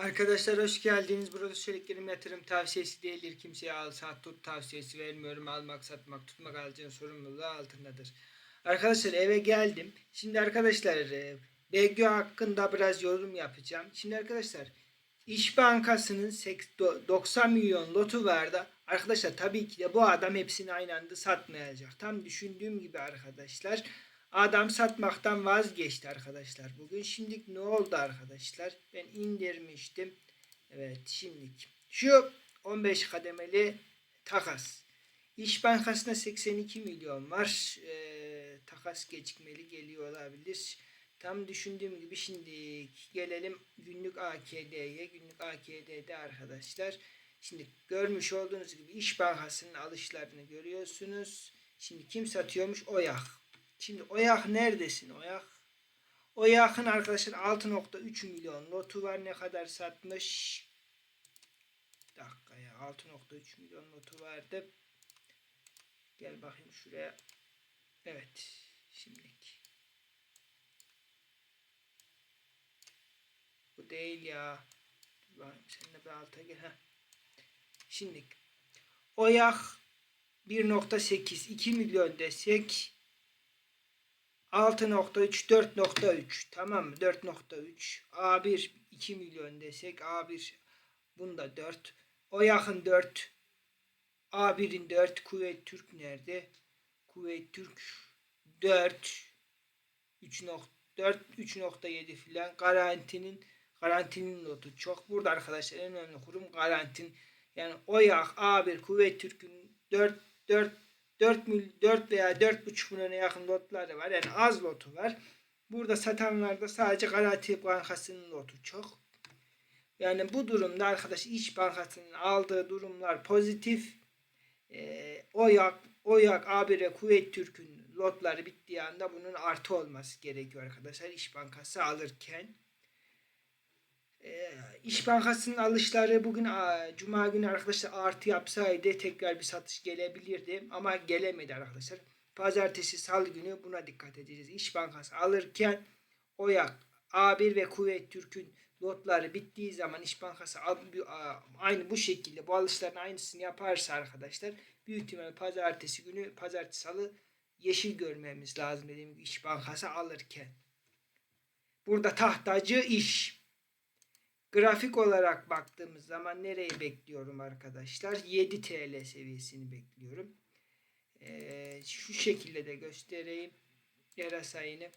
Arkadaşlar hoş geldiniz. Burada söylediklerim yatırım tavsiyesi değildir. Kimseye al sat tut tavsiyesi vermiyorum. Almak satmak tutmak alacağın sorumluluğu altındadır. Arkadaşlar eve geldim. Şimdi arkadaşlar e, BGÖ hakkında biraz yorum yapacağım. Şimdi arkadaşlar İş Bankası'nın seks- do- 90 milyon lotu vardı. Arkadaşlar tabii ki de bu adam hepsini aynı anda satmayacak. Tam düşündüğüm gibi arkadaşlar. Adam satmaktan vazgeçti arkadaşlar. Bugün şimdilik ne oldu arkadaşlar? Ben indirmiştim. Evet şimdilik. Şu 15 kademeli takas. İş Bankası'nda 82 milyon var. Ee, takas gecikmeli geliyor olabilir. Tam düşündüğüm gibi şimdi gelelim günlük AKD'ye. Günlük AKD'de arkadaşlar. Şimdi görmüş olduğunuz gibi İş Bankası'nın alışlarını görüyorsunuz. Şimdi kim satıyormuş? Oyak. Şimdi Oyak neredesin Oyak? Oyak'ın arkadaşlar 6.3 milyon lotu var. Ne kadar satmış? Bir dakika ya 6.3 milyon lotu vardı. Gel bakayım şuraya. Evet. Şimdilik. Bu değil ya. Dur bakayım, Sen de bir alta gel. Heh. Şimdi Oyak 1.8 2 milyon desek 6.3 4.3 tamam mı? 4.3 A1 2 milyon desek A1 bunda 4 o yakın 4 A1'in 4 Kuveyt Türk nerede? Kuveyt Türk 4 3.4 3.7 filan garantinin garantinin notu çok. Burada arkadaşlar en önemli kurum garantin. Yani OYAK A1 Kuveyt Türk'ün 4 4 4 mil 4 veya 4,5 milyona yakın lotları var. Yani az lotu var. Burada satanlarda sadece Garanti Bankası'nın lotu çok. Yani bu durumda arkadaş İş Bankası'nın aldığı durumlar pozitif. Ee, OYAK, OYAK A1'e Kuveyt Türk'ün lotları bittiği anda bunun artı olması gerekiyor arkadaşlar İş Bankası alırken. Ee, İş Bankası'nın alışları bugün Cuma günü arkadaşlar artı yapsaydı tekrar bir satış gelebilirdi ama gelemedi arkadaşlar. Pazartesi salı günü buna dikkat edeceğiz. İş Bankası alırken OYAK, A1 ve Kuveyt Türk'ün lotları bittiği zaman İş Bankası aynı bu şekilde bu alışların aynısını yaparsa arkadaşlar büyük ihtimalle pazartesi günü pazartesi salı yeşil görmemiz lazım dediğim gibi İş Bankası alırken. Burada tahtacı iş. Grafik olarak baktığımız zaman nereyi bekliyorum arkadaşlar? 7 TL seviyesini bekliyorum. Ee, şu şekilde de göstereyim. Yarasayını.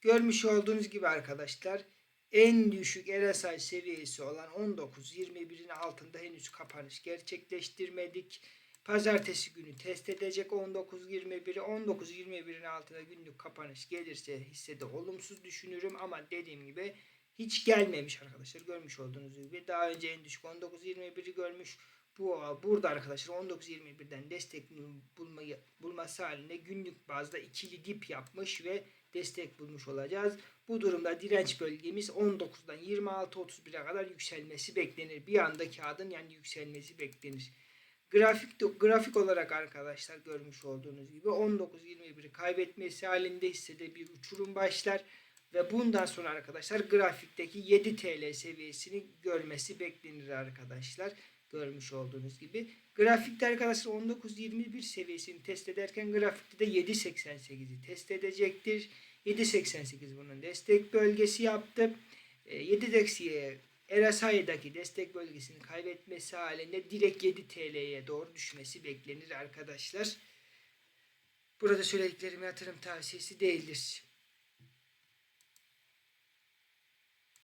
Görmüş olduğunuz gibi arkadaşlar en düşük RSI seviyesi olan 19-21'in altında henüz kapanış gerçekleştirmedik. Pazartesi günü test edecek 19-21'i. 19-21'in altına günlük kapanış gelirse hissede olumsuz düşünürüm ama dediğim gibi hiç gelmemiş arkadaşlar. Görmüş olduğunuz gibi daha önce en düşük 19-21'i görmüş. Bu burada arkadaşlar 19-21'den destek bulmayı bulması halinde günlük bazda ikili dip yapmış ve destek bulmuş olacağız. Bu durumda direnç bölgemiz 19'dan 26-31'e kadar yükselmesi beklenir. Bir anda kağıdın yani yükselmesi beklenir. Grafik grafik olarak arkadaşlar görmüş olduğunuz gibi 19-21'i kaybetmesi halinde hissede bir uçurum başlar ve bundan sonra arkadaşlar grafikteki 7 TL seviyesini görmesi beklenir arkadaşlar. Görmüş olduğunuz gibi. Grafikte arkadaşlar 19-21 seviyesini test ederken grafikte de 7.88'i test edecektir. 7.88 bunun destek bölgesi yaptı. E, 7'deki RSI'daki destek bölgesini kaybetmesi halinde direkt 7 TL'ye doğru düşmesi beklenir arkadaşlar. Burada söylediklerim yatırım tavsiyesi değildir.